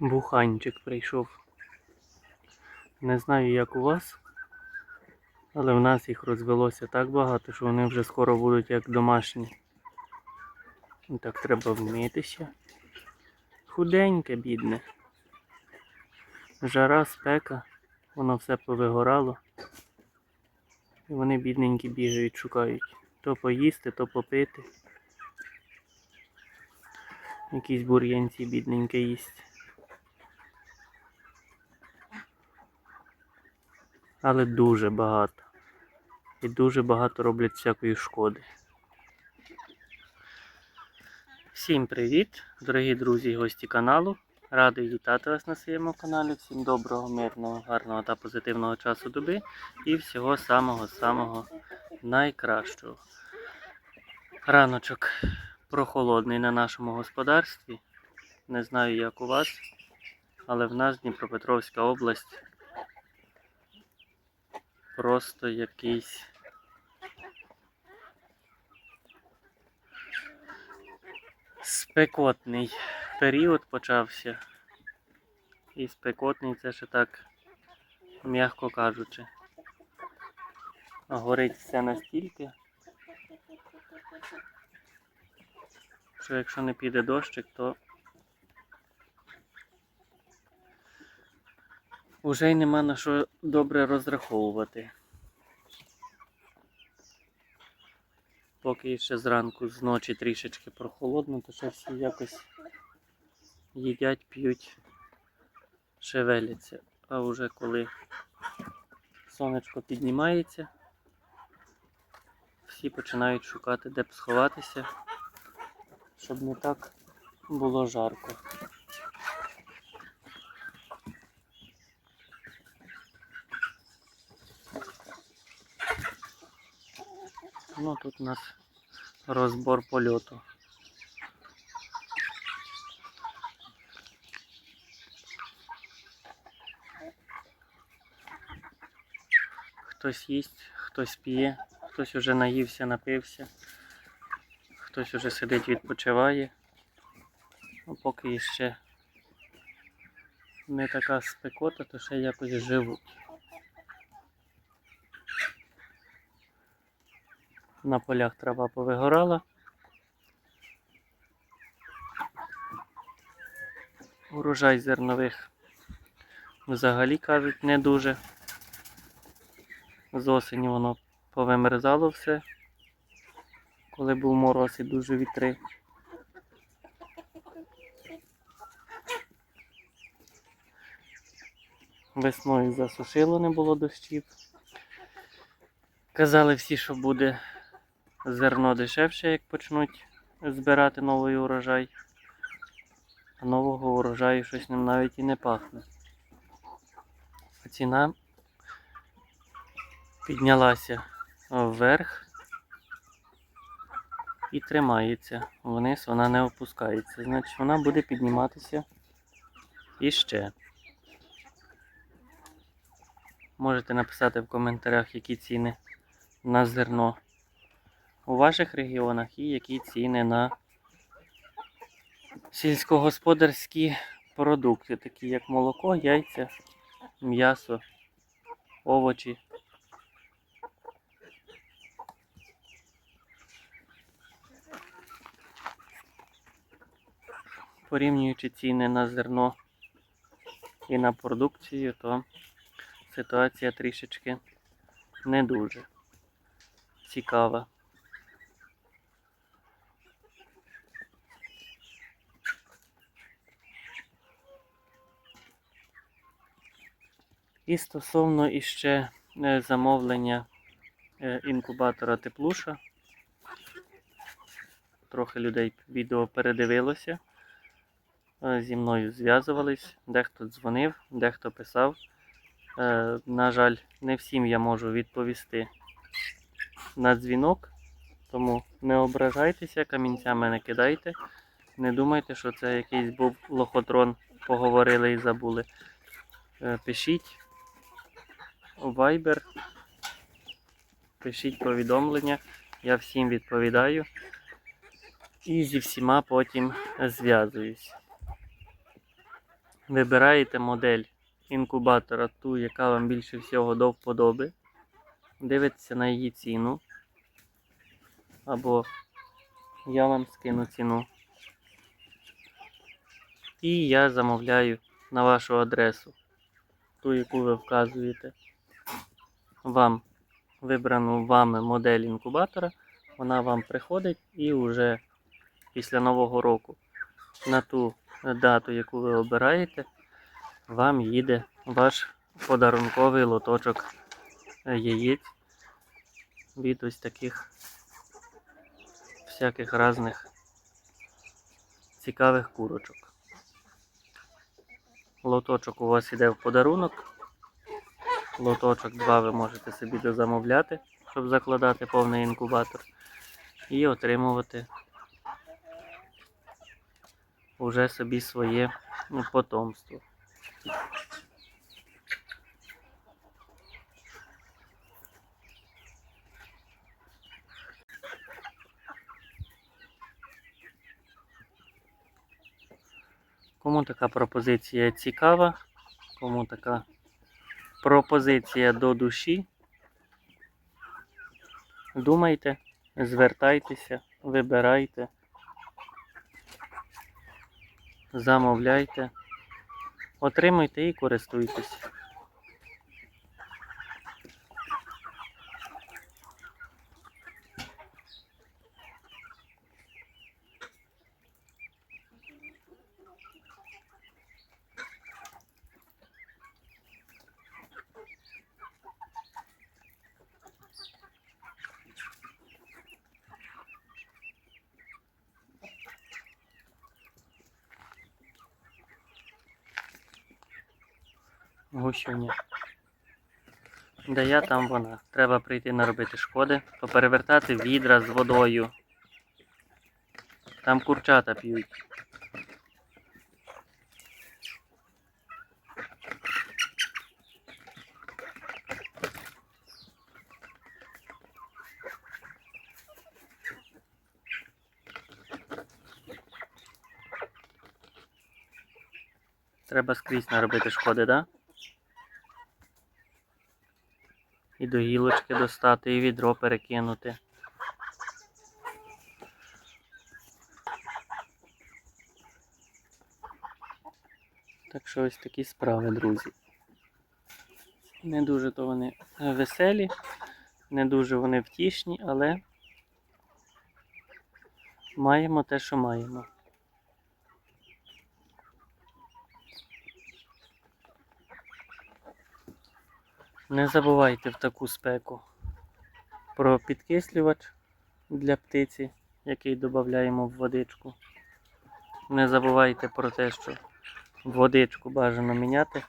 Буханчик прийшов. Не знаю, як у вас, але в нас їх розвелося так багато, що вони вже скоро будуть як домашні. Так треба вмитися. Худеньке, бідне. Жара, спека, воно все повигорало. І вони бідненькі бігають, шукають. То поїсти, то попити. Якісь бур'янці бідненьке їсть. Але дуже багато. І дуже багато роблять всякої шкоди. Всім привіт, дорогі друзі і гості каналу. Радий вітати вас на своєму каналі. Всім доброго, мирного, гарного та позитивного часу доби і всього самого-самого найкращого. Раночок прохолодний на нашому господарстві. Не знаю, як у вас, але в нас Дніпропетровська область просто якийсь спекотний період почався. І спекотний це ще так, м'яко кажучи. Горить все настільки, що якщо не піде дощик, то Уже й нема на що добре розраховувати. Поки ще зранку з ночі трішечки прохолодно, то ще всі якось їдять, п'ють, шевеляться. А вже коли сонечко піднімається, всі починають шукати, де б сховатися, щоб не так було жарко. Ну тут у нас розбор польоту. Хтось їсть, хтось п'є, хтось уже наївся, напився, хтось уже сидить, відпочиває. Ну, поки ще не така спекота, то ще якось живуть. На полях трава повигорала. Урожай зернових взагалі кажуть не дуже. З осені воно повимерзало все, коли був мороз і дуже вітри. Весною засушило, не було дощів. Казали всі, що буде зерно дешевше, як почнуть збирати новий урожай. А нового урожаю щось ним навіть і не пахне. А ціна піднялася вверх і тримається. Вниз вона не опускається. Значить вона буде підніматися іще. Можете написати в коментарях, які ціни на зерно у ваших регіонах і які ціни на сільськогосподарські продукти, такі як молоко, яйця, м'ясо, овочі. Порівнюючи ціни на зерно і на продукцію, то ситуація трішечки не дуже цікава. І стосовно іще е, замовлення е, інкубатора теплуша. Трохи людей відео передивилося. Е, Зі мною зв'язувались, дехто дзвонив, дехто писав. На жаль, не всім я можу відповісти на дзвінок, тому не ображайтеся, камінцями не кидайте. Не думайте, що це якийсь був лохотрон, поговорили і забули. Пишіть Viber, пишіть повідомлення, я всім відповідаю і зі всіма потім зв'язуюсь. Вибираєте модель інкубатора, ту, яка вам більше всього до вподоби. Дивитеся на її ціну. Або я вам скину ціну. І я замовляю на вашу адресу, ту, яку ви вказуєте. Вам вибрану вами модель інкубатора. Вона вам приходить і вже після Нового року на ту дату, яку ви обираєте, вам їде ваш подарунковий лоточок яєць від ось таких всяких різних цікавих курочок. Лоточок у вас іде в подарунок. Лоточок 2 ви можете собі дозамовляти, щоб закладати повний інкубатор і отримувати уже собі своє ну, потомство. Кому така пропозиція цікава, кому така пропозиція до душі, думайте, звертайтеся, вибирайте, замовляйте, отримуйте і користуйтесь. Гущуня. Де я, там вона. Треба прийти наробити шкоди, поперевертати відра з водою. Там курчата п'ють. Треба скрізь наробити шкоди, да? І до гілочки достати, і відро перекинути. Так що ось такі справи, друзі. Не дуже то вони веселі, не дуже вони втішні, але маємо те, що маємо. Не забувайте в таку спеку про підкислювач для птиці, який додаємо в водичку. Не забувайте про те, що водичку бажано міняти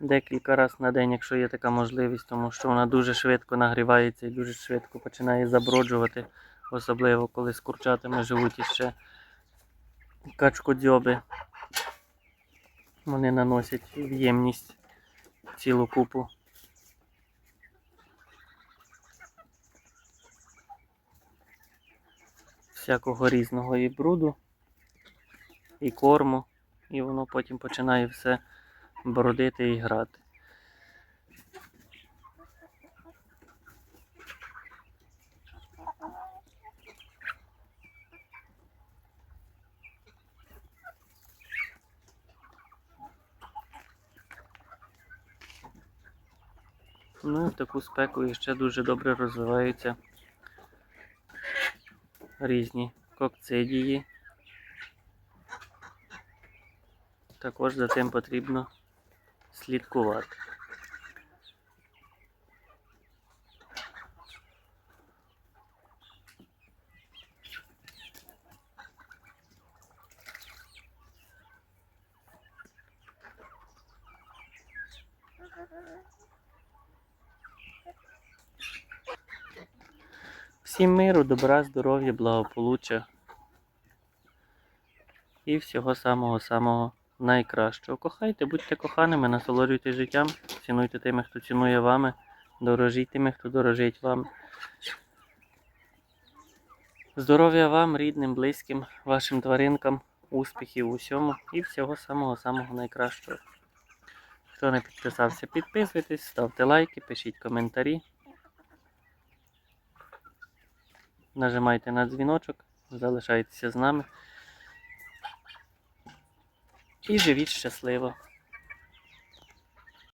декілька разів на день, якщо є така можливість, тому що вона дуже швидко нагрівається і дуже швидко починає заброджувати, особливо коли з курчатами живуть іще качкодзьоби. Вони наносять в ємність цілу купу. Всякого різного і бруду, і корму, і воно потім починає все бродити і грати. Ну, і в таку спеку ще дуже добре розвиваються різні кокцидії. Також за тим потрібно слідкувати. Всім миру, добра, здоров'я, благополуччя і всього самого-самого найкращого. Кохайте, будьте коханими, насолоджуйтесь життям, цінуйте тими, хто цінує вами, дорожіть тими, хто дорожить вам. Здоров'я вам, рідним, близьким, вашим тваринкам, успіхів у всьому і всього самого-самого найкращого. Хто не підписався, підписуйтесь, ставте лайки, пишіть коментарі. Нажимайте на дзвіночок, залишайтеся з нами. І живіть щасливо.